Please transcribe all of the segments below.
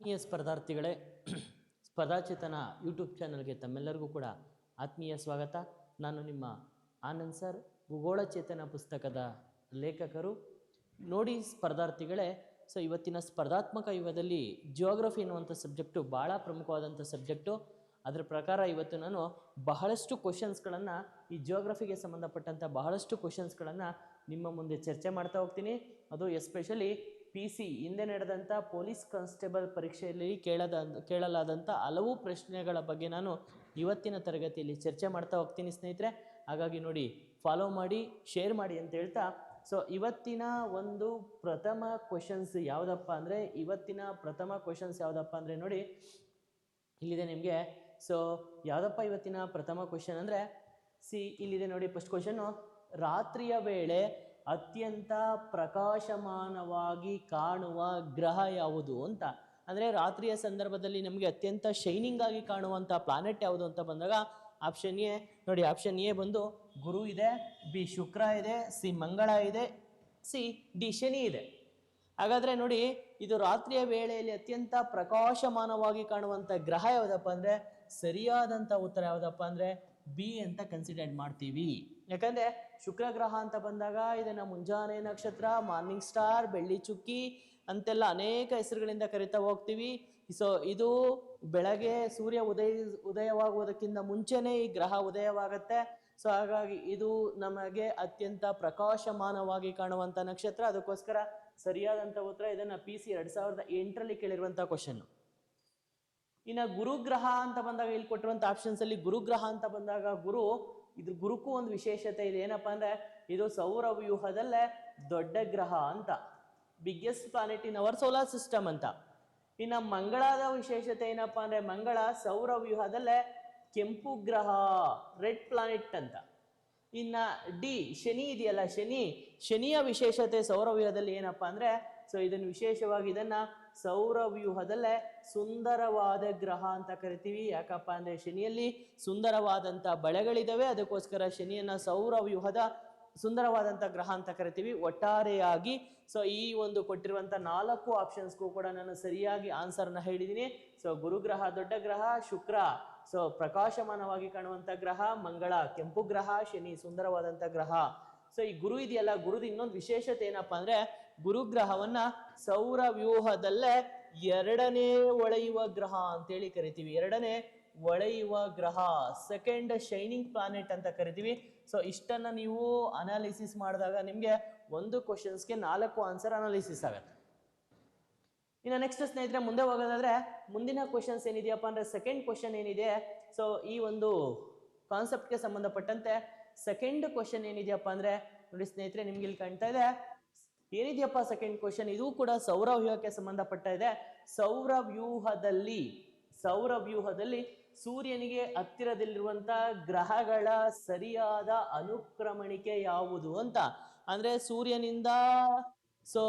ಆತ್ಮೀಯ ಸ್ಪರ್ಧಾರ್ಥಿಗಳೇ, ಸ್ಪರ್ಧಾಚೇತನ ಯೂಟ್ಯೂಬ್ ಚಾನಲ್ಗೆ ತಮ್ಮೆಲ್ಲರಿಗೂ ಕೂಡ ಆತ್ಮೀಯ ಸ್ವಾಗತ. ನಾನು ನಿಮ್ಮ ಆನಂದ್ ಸರ್. ಭೂಗೋಳ ಚೇತನ ಪುಸ್ತಕದ ಲೇಖಕರು. ನೋಡಿ ಸ್ಪರ್ಧಾರ್ಥಿಗಳೇ, ಸೊ ಇವತ್ತಿನ ಸ್ಪರ್ಧಾತ್ಮಕ ಯುಗದಲ್ಲಿ ಜಿಯೋಗ್ರಫಿ ಎನ್ನುವಂಥ ಸಬ್ಜೆಕ್ಟು ಭಾಳ ಪ್ರಮುಖವಾದಂಥ ಸಬ್ಜೆಕ್ಟು ಅದರ ಪ್ರಕಾರ ಇವತ್ತು ನಾನು ಬಹಳಷ್ಟು ಕ್ವಶನ್ಸ್ಗಳನ್ನು ಈ ಜಿಯೋಗ್ರಫಿಗೆ ಸಂಬಂಧಪಟ್ಟಂಥ ಬಹಳಷ್ಟು ಕ್ವಶನ್ಸ್ಗಳನ್ನು ನಿಮ್ಮ ಮುಂದೆ ಚರ್ಚೆ ಮಾಡ್ತಾ ಹೋಗ್ತೀನಿ. ಅದು ಎಸ್ಪೆಷಲಿ ಪಿ ಸಿ ಹಿಂದೆ ನಡೆದಂಥ ಪೊಲೀಸ್ ಕಾನ್ಸ್ಟೇಬಲ್ ಪರೀಕ್ಷೆಯಲ್ಲಿ ಕೇಳದ ಕೇಳಲಾದಂಥ ಹಲವು ಪ್ರಶ್ನೆಗಳ ಬಗ್ಗೆ ನಾನು ಇವತ್ತಿನ ತರಗತಿಯಲ್ಲಿ ಚರ್ಚೆ ಮಾಡ್ತಾ ಹೋಗ್ತೀನಿ ಸ್ನೇಹಿತರೆ. ಹಾಗಾಗಿ ನೋಡಿ ಫಾಲೋ ಮಾಡಿ ಶೇರ್ ಮಾಡಿ ಅಂತ ಹೇಳ್ತಾ. ಸೊ ಇವತ್ತಿನ ಒಂದು ಪ್ರಥಮ ಕ್ವಶನ್ಸ್ ಯಾವುದಪ್ಪ ಅಂದರೆ, ಇವತ್ತಿನ ಪ್ರಥಮ ಕ್ವಶನ್ಸ್ ಯಾವುದಪ್ಪ ಅಂದರೆ ನೋಡಿ, ಇಲ್ಲಿದೆ ನಿಮಗೆ. ಸೊ ಯಾವುದಪ್ಪ ಇವತ್ತಿನ ಪ್ರಥಮ ಕ್ವಶನ್ ಅಂದರೆ ಸಿ ಇಲ್ಲಿದೆ ನೋಡಿ ಫಸ್ಟ್ ಕ್ವಶನ್ನು ರಾತ್ರಿಯ ವೇಳೆ ಅತ್ಯಂತ ಪ್ರಕಾಶಮಾನವಾಗಿ ಕಾಣುವ ಗ್ರಹ ಯಾವುದು ಅಂತ. ಅಂದರೆ ರಾತ್ರಿಯ ಸಂದರ್ಭದಲ್ಲಿ ನಮಗೆ ಅತ್ಯಂತ ಶೈನಿಂಗ್ ಆಗಿ ಕಾಣುವಂಥ ಪ್ಲಾನೆಟ್ ಯಾವುದು ಅಂತ ಬಂದಾಗ ಆಪ್ಷನ್ ಎ, ನೋಡಿ ಆಪ್ಷನ್ ಎ ಬಂದು ಗುರು ಇದೆ, ಬಿ ಶುಕ್ರ ಇದೆ, ಸಿ ಮಂಗಳ ಇದೆ, ಸಿ ಡಿ ಶನಿ ಇದೆ. ಹಾಗಾದರೆ ನೋಡಿ ಇದು ರಾತ್ರಿಯ ವೇಳೆಯಲ್ಲಿ ಅತ್ಯಂತ ಪ್ರಕಾಶಮಾನವಾಗಿ ಕಾಣುವಂಥ ಗ್ರಹ ಯಾವುದಪ್ಪ ಅಂದರೆ ಸರಿಯಾದಂಥ ಉತ್ತರ ಯಾವುದಪ್ಪ ಅಂದರೆ ಬಿ ಅಂತ ಕನ್ಸಿಡರ್ ಮಾಡ್ತೀವಿ. ಯಾಕಂದ್ರೆ ಶುಕ್ರ ಗ್ರಹ ಅಂತ ಬಂದಾಗ ಇದನ್ನ ಮುಂಜಾನೆ ನಕ್ಷತ್ರ ಮಾರ್ನಿಂಗ್ ಸ್ಟಾರ್ ಬೆಳ್ಳಿ ಚುಕ್ಕಿ ಅಂತೆಲ್ಲ ಅನೇಕ ಹೆಸರುಗಳಿಂದ ಕರಿತಾ ಹೋಗ್ತೀವಿ. ಸೊ ಇದು ಬೆಳಗ್ಗೆ ಸೂರ್ಯ ಉದಯ, ಉದಯವಾಗುವುದಕ್ಕಿಂತ ಮುಂಚೆನೇ ಈ ಗ್ರಹ ಉದಯವಾಗುತ್ತೆ. ಸೊ ಹಾಗಾಗಿ ಇದು ನಮಗೆ ಅತ್ಯಂತ ಪ್ರಕಾಶಮಾನವಾಗಿ ಕಾಣುವಂಥ ನಕ್ಷತ್ರ. ಅದಕ್ಕೋಸ್ಕರ ಸರಿಯಾದಂಥ ಉತ್ತರ ಇದನ್ನ ಪಿ ಸಿ ಎರಡು ಸಾವಿರದ ಎಂಟರಲ್ಲಿ ಕೇಳಿರುವಂಥ ಕ್ವಶನ್ ಇನ್ನು ಗುರುಗ್ರಹ ಅಂತ ಬಂದಾಗ ಇಲ್ಲಿ ಕೊಟ್ಟಿರುವಂಥ ಆಪ್ಷನ್ಸ್ ಅಲ್ಲಿ ಗುರುಗ್ರಹ ಅಂತ ಬಂದಾಗ ಗುರು, ಇದ್ರ ಗುರುಕ್ಕೂ ಒಂದು ವಿಶೇಷತೆ ಇದೆ. ಏನಪ್ಪಾ ಅಂದ್ರೆ, ಇದು ಸೌರ ವ್ಯೂಹದಲ್ಲೇ ದೊಡ್ಡ ಗ್ರಹ ಅಂತ. Biggest planet in our solar system ಅಂತ. ಇನ್ನು ಮಂಗಳದ ವಿಶೇಷತೆ ಏನಪ್ಪಾ ಅಂದ್ರೆ, ಮಂಗಳ ಸೌರ ವ್ಯೂಹದಲ್ಲೇ ಕೆಂಪು ಗ್ರಹ, ರೆಡ್ ಪ್ಲಾನೆಟ್ ಅಂತ. ಇನ್ನ ಡಿ ಶನಿ ಇದೆಯಲ್ಲ, ಶನಿ, ಶನಿಯ ವಿಶೇಷತೆ ಸೌರವ್ಯೂಹದಲ್ಲಿ ಏನಪ್ಪಾ ಅಂದ್ರೆ ಸೊ ಇದನ್ನು ವಿಶೇಷವಾಗಿ ಇದನ್ನ ಸೌರವ್ಯೂಹದಲ್ಲೇ ಸುಂದರವಾದ ಗ್ರಹ ಅಂತ ಕರಿತೀವಿ. ಯಾಕಪ್ಪ ಅಂದ್ರೆ ಶನಿಯಲ್ಲಿ ಸುಂದರವಾದಂತ ಬಳೆಗಳಿದಾವೆ. ಅದಕ್ಕೋಸ್ಕರ ಶನಿಯನ್ನ ಸೌರವ್ಯೂಹದ ಸುಂದರವಾದಂಥ ಗ್ರಹ ಅಂತ ಕರಿತೀವಿ. ಒಟ್ಟಾರೆಯಾಗಿ ಸೊ ಈ ಒಂದು ಕೊಟ್ಟಿರುವಂಥ ನಾಲ್ಕು ಆಪ್ಷನ್ಸ್ಗೂ ಕೂಡ ನಾನು ಸರಿಯಾಗಿ ಆನ್ಸರ್ನ ಹೇಳಿದ್ದೀನಿ ಸೊ ಗುರುಗ್ರಹ ದೊಡ್ಡ ಗ್ರಹ, ಶುಕ್ರ ಸೊ ಪ್ರಕಾಶಮಾನವಾಗಿ ಕಾಣುವಂಥ ಗ್ರಹ, ಮಂಗಳ ಕೆಂಪು ಗ್ರಹ, ಶನಿ ಸುಂದರವಾದಂಥ ಗ್ರಹ. ಸೊ ಈ ಗುರು ಇದೆಯಲ್ಲ, ಗುರುದ ಇನ್ನೊಂದು ವಿಶೇಷತೆ ಏನಪ್ಪಾ ಅಂದ್ರೆ ಗುರುಗ್ರಹವನ್ನ ಸೌರ ವ್ಯೂಹದಲ್ಲೇ ಎರಡನೇ ಒಳೆಯುವ ಗ್ರಹ ಅಂತೇಳಿ ಕರಿತೀವಿ. ಎರಡನೇ ಒಳೆಯುವ ಗ್ರಹ ಸೆಕೆಂಡ್ ಶೈನಿಂಗ್ ಪ್ಲಾನೆಟ್ ಅಂತ ಕರಿತೀವಿ. ಸೊ ಇಷ್ಟನ್ನ ನೀವು ಅನಾಲಿಸಿಸ್ ಮಾಡಿದಾಗ ನಿಮಗೆ ಒಂದು ಕ್ವಶನ್ಸ್ಗೆ ನಾಲ್ಕು ಆನ್ಸರ್ ಅನಾಲಿಸಿಸ್ ಆಗುತ್ತೆ. ಇನ್ನು ನೆಕ್ಸ್ಟ್ ಸ್ನೇಹಿತರೆ, ಮುಂದೆ ಹೋಗೋದಾದ್ರೆ ಮುಂದಿನ ಕ್ವಶನ್ಸ್ ಏನಿದೆಯಪ್ಪ ಅಂದ್ರೆ ಸೆಕೆಂಡ್ ಕ್ವಶನ್ ಏನಿದೆ. ಸೊ ಈ ಒಂದು ಕಾನ್ಸೆಪ್ಟ್ಗೆ ಸಂಬಂಧಪಟ್ಟಂತೆ ಸೆಕೆಂಡ್ ಕ್ವಶನ್ ಏನಿದೆಯಪ್ಪ ಅಂದ್ರೆ ನೋಡಿ ಸ್ನೇಹಿತರೆ, ನಿಮ್ಗೆ ಇಲ್ಲಿ ಕಾಣ್ತಾ ಇದೆ. ಏನಿದೆಯಪ್ಪ ಸೆಕೆಂಡ್ ಕ್ವಶನ್ ಇದು ಕೂಡ ಸೌರ ವ್ಯೂಹಕ್ಕೆ ಸಂಬಂಧಪಟ್ಟ ಇದೆ. ಸೌರ ವ್ಯೂಹದಲ್ಲಿ ಸೌರ ವ್ಯೂಹದಲ್ಲಿ ಸೂರ್ಯನಿಗೆ ಹತ್ತಿರದಲ್ಲಿರುವಂತ ಗ್ರಹಗಳ ಸರಿಯಾದ ಅನುಕ್ರಮಣಿಕೆ ಯಾವುದು ಅಂತ? ಅಂದ್ರೆ ಸೂರ್ಯನಿಂದ ಸೊ,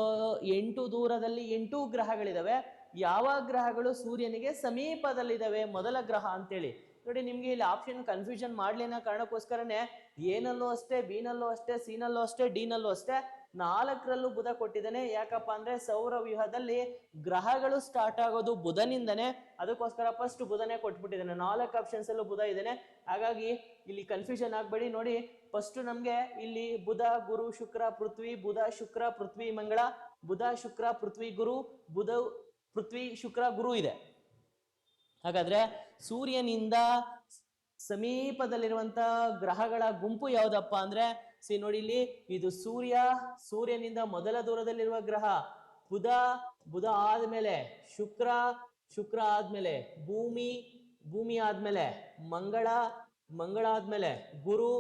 ಎಂಟು ದೂರದಲ್ಲಿ ಎಂಟು ಗ್ರಹಗಳಿದಾವೆ. ಯಾವ ಗ್ರಹಗಳು ಸೂರ್ಯನಿಗೆ ಸಮೀಪದಲ್ಲಿದ್ದಾವೆ ಮೊದಲ ಗ್ರಹ ಅಂತೇಳಿ. ನೋಡಿ, ನಿಮ್ಗೆ ಇಲ್ಲಿ ಆಪ್ಷನ್ ಕನ್ಫ್ಯೂಷನ್ ಮಾಡ್ಲಿ ಅನ್ನೋ ಕಾರಣಕ್ಕೋಸ್ಕರನೇ ಏನಲ್ಲೂ ಅಷ್ಟೇ ಬಿನಲ್ಲೂ ಅಷ್ಟೇ ಸಿನಲ್ಲೂ ಅಷ್ಟೇ ಡಿನಲ್ಲೂ ಅಷ್ಟೇ. ನಾಲ್ಕರಲ್ಲೂ ಬುಧ ಕೊಟ್ಟಿದ್ದಾನೆ. ಯಾಕಪ್ಪ ಅಂದ್ರೆ ಸೌರ ವ್ಯೂಹದಲ್ಲಿ ಗ್ರಹಗಳು ಸ್ಟಾರ್ಟ್ ಆಗೋದು ಬುಧನಿಂದನೇ. ಅದಕ್ಕೋಸ್ಕರ ಫಸ್ಟ್ ಬುಧನೇ ಕೊಟ್ಬಿಟ್ಟಿದ್ದಾನೆ. ನಾಲ್ಕು ಆಪ್ಷನ್ಸ್ ಅಲ್ಲೂ ಬುಧ ಇದ್ದಾನೆ. ಹಾಗಾಗಿ ಇಲ್ಲಿ ಕನ್ಫ್ಯೂಷನ್ ಆಗ್ಬೇಡಿ. ನೋಡಿ ಫಸ್ಟ್ ನಮ್ಗೆ ಇಲ್ಲಿ ಬುಧ, ಗುರು, ಶುಕ್ರ, ಪೃಥ್ವಿ, ಬುಧ, ಶುಕ್ರ, ಪೃಥ್ವಿ, ಮಂಗಳ, ಬುಧ, ಶುಕ್ರ, ಪೃಥ್ವಿ, ಗುರು, ಬುಧ, ಪೃಥ್ವಿ, ಶುಕ್ರ, ಗುರು ಇದೆ. ಹಾಗಾದ್ರೆ ಸೂರ್ಯನಿಂದ ಸಮೀಪದಲ್ಲಿರುವಂತ ಗ್ರಹಗಳ ಗುಂಪು ಯಾವ್ದಪ್ಪ ಅಂದ್ರೆ ಸಿ ನೋಡಿ ಇಲ್ಲಿ ಇದು ಸೂರ್ಯ, ಸೂರ್ಯನಿಂದ ಮೊದಲ ದೂರದಲ್ಲಿರುವ ಗ್ರಹ. ಬುಧ ಬುಧ ಆದ್ಮೇಲೆ ಶುಕ್ರ ಶುಕ್ರ ಆದ್ಮೇಲೆ ಭೂಮಿ ಭೂಮಿ ಆದ್ಮೇಲೆ ಮಂಗಳ ಮಂಗಳ ಆದ್ಮೇಲೆ ಗುರು,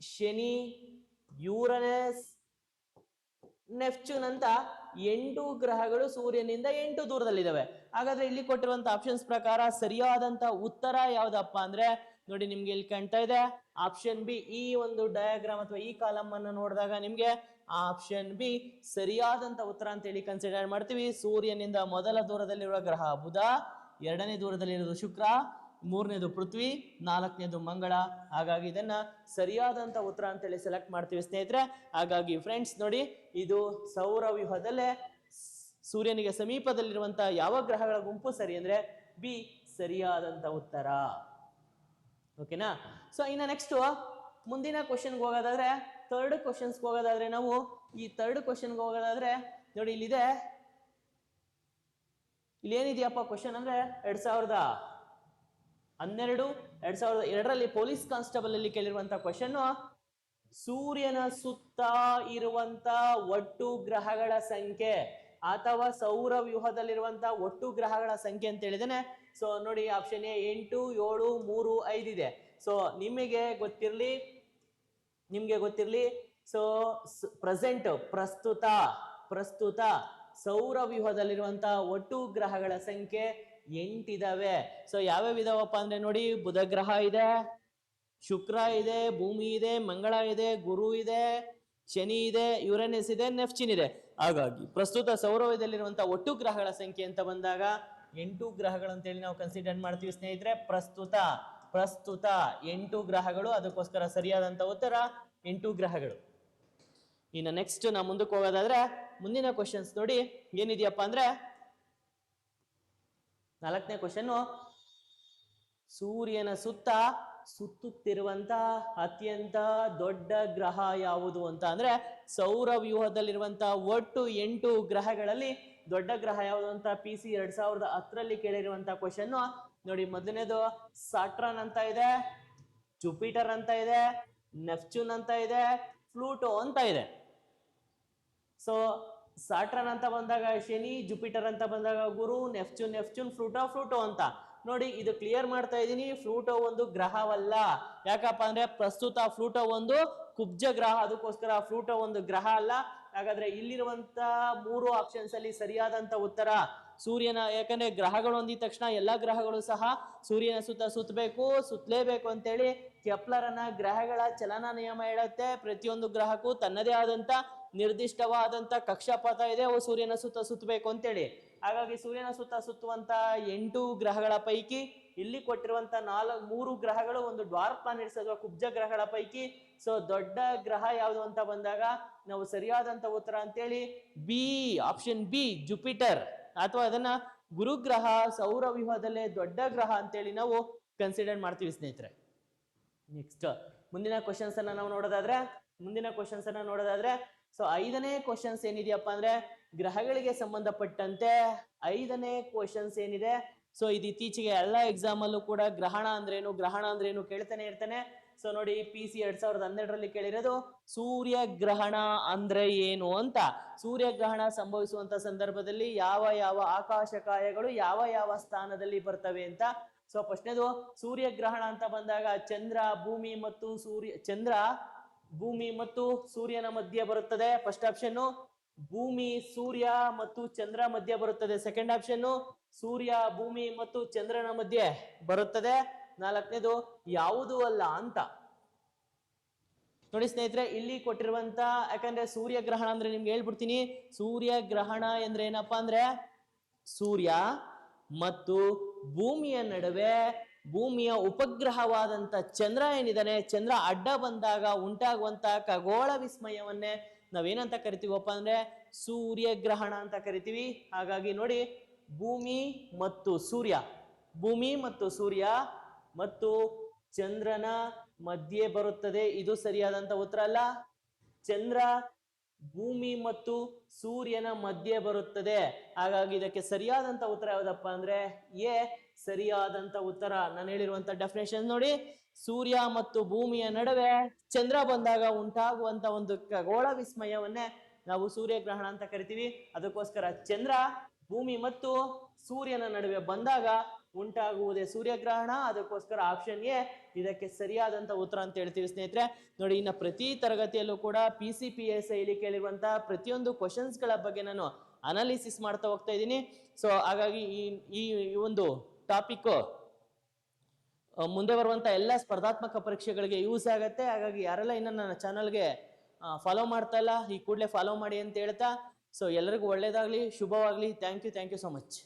ಶನಿ, ಯೂರನಸ್ ನೆಫ್ಚೂನ್ ಅಂತ ಎಂಟು ಗ್ರಹಗಳು ಸೂರ್ಯನಿಂದ ಎಂಟು ದೂರದಲ್ಲಿದ್ದಾವೆ. ಹಾಗಾದ್ರೆ ಇಲ್ಲಿ ಕೊಟ್ಟಿರುವಂತ ಆಪ್ಷನ್ಸ್ ಪ್ರಕಾರ ಸರಿಯಾದಂತ ಉತ್ತರ ಯಾವ್ದಪ್ಪ ಅಂದ್ರೆ ನೋಡಿ, ನಿಮ್ಗೆ ಇಲ್ಲಿ ಕಾಣ್ತಾ ಇದೆ? ಆಪ್ಷನ್ ಬಿ ಈ ಒಂದು ಡಯಾಗ್ರಾಮ್ ಅಥವಾ ಈ ಕಾಲಮ್ ಅನ್ನು ನೋಡಿದಾಗ ನಿಮ್ಗೆ ಆಪ್ಷನ್ ಬಿ ಸರಿಯಾದಂತ ಉತ್ತರ ಅಂತ ಹೇಳಿ ಕನ್ಸಿಡರ್ ಮಾಡ್ತೀವಿ. ಸೂರ್ಯನಿಂದ ಮೊದಲ ದೂರದಲ್ಲಿರುವ ಗ್ರಹ ಬುಧ, ಎರಡನೇ ದೂರದಲ್ಲಿರೋದು ಶುಕ್ರ, ಮೂರನೇದು ಪೃಥ್ವಿ, ನಾಲ್ಕನೇದು ಮಂಗಳ. ಹಾಗಾಗಿ ಇದನ್ನ ಸರಿಯಾದಂತ ಉತ್ತರ ಅಂತೇಳಿ ಸೆಲೆಕ್ಟ್ ಮಾಡ್ತೀವಿ ಸ್ನೇಹಿತರೆ. ಹಾಗಾಗಿ ಫ್ರೆಂಡ್ಸ್ ನೋಡಿ, ಇದು ಸೌರ ವ್ಯೂಹದಲ್ಲೇ ಸೂರ್ಯನಿಗೆ ಸಮೀಪದಲ್ಲಿರುವಂತಹ ಯಾವ ಗ್ರಹಗಳ ಗುಂಪು ಸರಿ ಅಂದ್ರೆ ಬಿ ಸರಿಯಾದಂತ ಉತ್ತರ. ಓಕೆನಾ ಸೊ ಇನ್ನು ನೆಕ್ಸ್ಟ್ ಮುಂದಿನ ಕ್ವಶನ್ಗೆ ಹೋಗೋದಾದ್ರೆ ಥರ್ಡ್ ಕ್ವಶನ್ಸ್ಗೆ ಹೋಗೋದಾದ್ರೆ ನಾವು, ಈ ಥರ್ಡ್ ಕ್ವಶನ್ಗೆ ಹೋಗೋದಾದ್ರೆ, ನೋಡಿ ಇಲ್ಲಿದೆ. ಇಲ್ಲಿ ಏನಿದೆಯಪ್ಪ ಕ್ವಶನ್ ಅಂದ್ರೆ, ಎರಡ್ ಸಾವಿರದ ಹನ್ನೆರಡು, ಎರಡ್ ಸಾವಿರದ ಎರಡರಲ್ಲಿ ಪೊಲೀಸ್ ಕಾನ್ಸ್ಟೇಬಲ್ ಅಲ್ಲಿ ಕೇಳಿರುವಂತ ಕ್ವಶನ್ ಸೂರ್ಯನ ಸುತ್ತ ಇರುವಂತ ಒಟ್ಟು ಗ್ರಹಗಳ ಸಂಖ್ಯೆ. ಅಥವಾ ಸೌರ ವ್ಯೂಹದಲ್ಲಿರುವಂತಹ ಒಟ್ಟು ಗ್ರಹಗಳ ಸಂಖ್ಯೆ ಅಂತ ಹೇಳಿದೇನೆ ಸೊ ನೋಡಿ ಆಪ್ಷನ್ ಎ ಎಂಟು, ಏಳು, ಮೂರು ಇದೆ. ಸೊ ನಿಮಗೆ ಗೊತ್ತಿರಲಿ, ನಿಮ್ಗೆ ಗೊತ್ತಿರಲಿ. ಸೊ ಪ್ರೆಸೆಂಟ್ ಪ್ರಸ್ತುತ ಪ್ರಸ್ತುತ ಸೌರ ವ್ಯೂಹದಲ್ಲಿರುವಂತಹ ಒಟ್ಟು ಗ್ರಹಗಳ ಸಂಖ್ಯೆ ಎಂಟಿದಾವೆ. ಸೊ ಯಾವ್ಯಾವ ಇದಾವಪ್ಪ ಅಂದ್ರೆ ನೋಡಿ, ಬುಧ ಗ್ರಹ ಇದೆ, ಶುಕ್ರ ಇದೆ, ಭೂಮಿ ಇದೆ, ಮಂಗಳ ಇದೆ, ಗುರು ಇದೆ, ಶನಿ ಇದೆ, ಯುರೇನಸ್ ಇದೆ ನೆಫ್ಚಿನ್ ಇದೆ. ಹಾಗಾಗಿ ಪ್ರಸ್ತುತ ಸೌರವ್ಯದಲ್ಲಿರುವಂತಹ ಒಟ್ಟು ಗ್ರಹಗಳ ಸಂಖ್ಯೆ ಅಂತ ಬಂದಾಗ ಎಂಟು ಗ್ರಹಗಳು ಅಂತೇಳಿ ನಾವು ಕನ್ಸಿಡರ್ ಮಾಡ್ತೀವಿ ಸ್ನೇಹಿತರೆ? ಪ್ರಸ್ತುತ ಪ್ರಸ್ತುತ ಎಂಟು ಗ್ರಹಗಳು, ಅದಕ್ಕೋಸ್ಕರ ಸರಿಯಾದಂತ ಉತ್ತರ ಎಂಟು ಗ್ರಹಗಳು. ಇನ್ನು ನೆಕ್ಸ್ಟ್ ನಾ ಮುಂದಕ್ಕೆ ಹೋಗೋದಾದ್ರೆ ಮುಂದಿನ ಕ್ವಶನ್ಸ್ ನೋಡಿ ಏನಿದೆಯಪ್ಪ ಅಂದ್ರೆ ನಾಲ್ಕನೇ ಕ್ವಶನ್ ಸೂರ್ಯನ ಸುತ್ತ ಸುತ್ತುತ್ತಿರುವಂತ ಅತ್ಯಂತ ದೊಡ್ಡ ಗ್ರಹ ಯಾವುದು ಅಂತ ಅಂದ್ರೆ ಸೌರ ವ್ಯೂಹದಲ್ಲಿರುವಂತಹ ಒಟ್ಟು ಎಂಟು ಗ್ರಹಗಳಲ್ಲಿ ದೊಡ್ಡ ಗ್ರಹ ಯಾವುದು ಅಂತ ಪಿ ಸಿ ಎರಡ್ ಸಾವಿರದ ಹತ್ತರಲ್ಲಿ ಕೇಳಿರುವಂತಹ ಕ್ವಶನ್ ನೋಡಿ, ಮೊದಲನೇದು ಸಾಟ್ರನ್ ಅಂತ ಇದೆ, ಜುಪಿಟರ್ ಅಂತ ಇದೆ ನೆಫ್ಚೂನ್ ಅಂತ ಇದೆ ಫ್ಲೂಟೋ ಅಂತ ಇದೆ. ಸೊ ಸಾಟ್ರನ್ ಅಂತ ಬಂದಾಗ ಶನಿ, ಜುಪಿಟರ್ ಅಂತ ಬಂದಾಗ ಗುರು ನೆಫ್ಚೂನ್ ನೆಫ್ಚೂನ್ ಫ್ಲೂಟೋ ಫ್ಲೂಟೋ ಅಂತ. ನೋಡಿ, ಇದು ಕ್ಲಿಯರ್ ಮಾಡ್ತಾ ಇದ್ದೀನಿ, ಫ್ಲೂಟೋ ಒಂದು ಗ್ರಹವಲ್ಲ. ಯಾಕಪ್ಪ ಅಂದ್ರೆ ಪ್ರಸ್ತುತ ಫ್ಲೂಟೋ ಒಂದು ಕುಬ್ಜ ಗ್ರಹ, ಅದಕ್ಕೋಸ್ಕರ ಫ್ಲೂಟೋ ಒಂದು ಗ್ರಹ ಅಲ್ಲ. ಹಾಗಾದ್ರೆ ಇಲ್ಲಿರುವಂತ ಮೂರು ಆಪ್ಷನ್ಸ್ ಅಲ್ಲಿ ಸರಿಯಾದಂತ ಉತ್ತರ. ಸೂರ್ಯನ, ಯಾಕಂದ್ರೆ ಗ್ರಹಗಳು ಅಂದಿದ ತಕ್ಷಣ ಎಲ್ಲಾ ಗ್ರಹಗಳು ಸಹ ಸೂರ್ಯನ ಸುತ್ತ ಸುತ್ತಬೇಕು, ಸುತ್ತಲೇಬೇಕು ಅಂತೇಳಿ ಕೆಪ್ಲರನ ಗ್ರಹಗಳ ಚಲನ ನಿಯಮ ಹೇಳುತ್ತೆ. ಪ್ರತಿಯೊಂದು ಗ್ರಹಕ್ಕೂ ತನ್ನದೇ ಆದಂತ ನಿರ್ದಿಷ್ಟವಾದಂತ ಕಕ್ಷಾಪಥ ಇದೆ, ಅವು ಸೂರ್ಯನ ಸುತ್ತ ಸುತ್ತಬೇಕು ಅಂತೇಳಿ. ಹಾಗಾಗಿ ಸೂರ್ಯನ ಸುತ್ತ ಸುತ್ತುವಂತ ಎಂಟು ಗ್ರಹಗಳ ಪೈಕಿ ಇಲ್ಲಿ ಕೊಟ್ಟಿರುವಂತ ನಾಲ್ಕು, ಮೂರು ಗ್ರಹಗಳು ಒಂದು ಡ್ವಾರ್ ಪ್ಲಾನೆಟ್ಸ್ ಅಥವಾ ಕುಬ್ಜ ಗ್ರಹಗಳ ಪೈಕಿ. ಸೊ ದೊಡ್ಡ ಗ್ರಹ ಯಾವುದು ಅಂತ ಬಂದಾಗ ನಾವು ಸರಿಯಾದಂತ ಉತ್ತರ ಅಂತೇಳಿ ಬಿ ಆಪ್ಷನ್ ಬಿ ಜುಪಿಟರ್ ಅಥವಾ ಅದನ್ನ ಗುರುಗ್ರಹ ಸೌರ ವ್ಯೂಹದಲ್ಲೇ ದೊಡ್ಡ ಗ್ರಹ ಅಂತೇಳಿ ನಾವು ಕನ್ಸಿಡರ್ ಮಾಡ್ತೀವಿ ಸ್ನೇಹಿತರೆ. ನೆಕ್ಸ್ಟ್ ಮುಂದಿನ ಕ್ವಶನ್ಸ್ ಅನ್ನ ನಾವು ನೋಡೋದಾದ್ರೆ, ಮುಂದಿನ ಕ್ವಶನ್ಸ್ ಅನ್ನ ನೋಡೋದಾದ್ರೆ ಸೊ ಐದನೇ ಕ್ವಶನ್ಸ್ ಏನಿದೆಯಪ್ಪ ಅಂದ್ರೆ ಗ್ರಹಗಳಿಗೆ ಸಂಬಂಧಪಟ್ಟಂತೆ ಐದನೇ ಕ್ವಶನ್ಸ್ ಏನಿದೆ? ಸೊ ಇದು ಇತ್ತೀಚೆಗೆ ಎಲ್ಲ ಎಕ್ಸಾಮ್ ಅಲ್ಲೂ ಕೂಡ ಗ್ರಹಣ ಅಂದ್ರೇನು ಗ್ರಹಣ ಅಂದ್ರೇನು ಕೇಳ್ತಾನೆ ಇರ್ತಾನೆ. ಸೊ ನೋಡಿ ಪಿ ಸಿ ಎರಡ್ ಸಾವಿರದ ಹನ್ನೆರಡರಲ್ಲಿ ಕೇಳಿರೋದು ಸೂರ್ಯ ಗ್ರಹಣ ಅಂದ್ರೆ ಏನು ಅಂತ. ಸೂರ್ಯ ಗ್ರಹಣ ಸಂಭವಿಸುವಂತ ಸಂದರ್ಭದಲ್ಲಿ ಯಾವ ಯಾವ ಆಕಾಶಕಾಯಗಳು ಯಾವ ಯಾವ ಸ್ಥಾನದಲ್ಲಿ ಬರ್ತವೆ ಅಂತ. ಸೊ ಫಸ್ಟ್ನೇದು ಸೂರ್ಯಗ್ರಹಣ ಅಂತ ಬಂದಾಗ ಚಂದ್ರ, ಭೂಮಿ ಮತ್ತು ಸೂರ್ಯ, ಚಂದ್ರ ಭೂಮಿ ಮತ್ತು ಸೂರ್ಯನ ಮಧ್ಯೆ ಬರುತ್ತದೆ. ಫಸ್ಟ್ ಆಪ್ಷನ್ ಭೂಮಿ, ಸೂರ್ಯ ಮತ್ತು ಚಂದ್ರ ಮಧ್ಯೆ ಬರುತ್ತದೆ. ಸೆಕೆಂಡ್ ಆಪ್ಷನ್ ಸೂರ್ಯ, ಭೂಮಿ ಮತ್ತು ಚಂದ್ರನ ಮಧ್ಯೆ ಬರುತ್ತದೆ. ನಾಲ್ಕನೇದು ಯಾವುದು ಅಲ್ಲ ಅಂತ. ನೋಡಿ ಸ್ನೇಹಿತರೆ, ಇಲ್ಲಿ ಕೊಟ್ಟಿರುವಂತ, ಯಾಕಂದ್ರೆ ಸೂರ್ಯಗ್ರಹಣ ಅಂದ್ರೆ ನಿಮ್ಗೆ ಹೇಳ್ಬಿಡ್ತೀನಿ. ಸೂರ್ಯಗ್ರಹಣ ಅಂದ್ರೆ ಏನಪ್ಪಾ ಅಂದ್ರೆ ಸೂರ್ಯ ಮತ್ತು ಭೂಮಿಯ ನಡುವೆ ಭೂಮಿಯ ಉಪಗ್ರಹವಾದಂಥ ಚಂದ್ರ ಏನಿದ್ದಾನೆ ಚಂದ್ರ ಅಡ್ಡ ಬಂದಾಗ ಉಂಟಾಗುವಂತ ಖಗೋಳ ವಿಸ್ಮಯವನ್ನೇ ನಾವೇನಂತ ಕರಿತೀವಪ್ಪ ಅಂದ್ರೆ ಸೂರ್ಯಗ್ರಹಣ ಅಂತ ಕರಿತೀವಿ. ಹಾಗಾಗಿ ನೋಡಿ, ಭೂಮಿ ಮತ್ತು ಸೂರ್ಯ, ಭೂಮಿ ಮತ್ತು ಸೂರ್ಯ ಮತ್ತು ಚಂದ್ರನ ಮಧ್ಯೆ ಬರುತ್ತದೆ. ಇದು ಸರಿಯಾದಂತ ಉತ್ತರ ಅಲ್ಲ. ಚಂದ್ರ ಭೂಮಿ ಮತ್ತು ಸೂರ್ಯನ ಮಧ್ಯೆ ಬರುತ್ತದೆ. ಹಾಗಾಗಿ ಇದಕ್ಕೆ ಸರಿಯಾದಂತ ಉತ್ತರ ಯಾವ್ದಪ್ಪ ಅಂದ್ರೆ ಎ, ಸರಿಯಾದಂತ ಉತ್ತರ. ನಾನು ಹೇಳಿರುವಂತ ಡೆಫಿನೇಷನ್ ನೋಡಿ, ಸೂರ್ಯ ಮತ್ತು ಭೂಮಿಯ ನಡುವೆ ಚಂದ್ರ ಬಂದಾಗ ಉಂಟಾಗುವಂತ ಒಂದು ಖಗೋಳ ವಿಸ್ಮಯವನ್ನೇ ನಾವು ಸೂರ್ಯಗ್ರಹಣ ಅಂತ ಕರಿತೀವಿ. ಅದಕ್ಕೋಸ್ಕರ ಚಂದ್ರ ಭೂಮಿ ಮತ್ತು ಸೂರ್ಯನ ನಡುವೆ ಬಂದಾಗ ಉಂಟಾಗುವುದೇ ಸೂರ್ಯಗ್ರಹಣ, ಅದಕ್ಕೋಸ್ಕರ ಆಪ್ಷನ್ ಎ ಇದಕ್ಕೆ ಸರಿಯಾದಂತ ಉತ್ತರ ಅಂತ ಹೇಳ್ತೀವಿ ಸ್ನೇಹಿತರೆ. ನೋಡಿ, ಇನ್ನು ಪ್ರತಿ ತರಗತಿಯಲ್ಲೂ ಕೂಡ ಪಿ ಸಿ ಪಿ ಎಸ್ ಐಲಿ ಕೇಳಿರುವಂತಹ ಪ್ರತಿಯೊಂದು ಕ್ವಶನ್ಸ್ಗಳ ಬಗ್ಗೆ ನಾನು ಅನಾಲಿಸಿಸ್ ಮಾಡ್ತಾ ಹೋಗ್ತಾ ಇದ್ದೀನಿ. ಸೊ ಹಾಗಾಗಿ ಈ ಈ ಒಂದು ಟಾಪಿಕ್ ಮುಂದೆ ಬರುವಂತ ಎಲ್ಲ ಸ್ಪರ್ಧಾತ್ಮಕ ಪರೀಕ್ಷೆಗಳಿಗೆ ಯೂಸ್ ಆಗುತ್ತೆ. ಹಾಗಾಗಿ ಯಾರೆಲ್ಲ ಇನ್ನ ನನ್ನ ಚಾನಲ್ಗೆ ಫಾಲೋ ಮಾಡ್ತಾ ಇಲ್ಲ, ಈ ಕೂಡಲೇ ಫಾಲೋ ಮಾಡಿ ಅಂತ ಹೇಳ್ತಾ. ಸೊ ಎಲ್ಲರಿಗೂ ಒಳ್ಳೇದಾಗ್ಲಿ, ಶುಭವಾಗಲಿ. Thank you thank you so much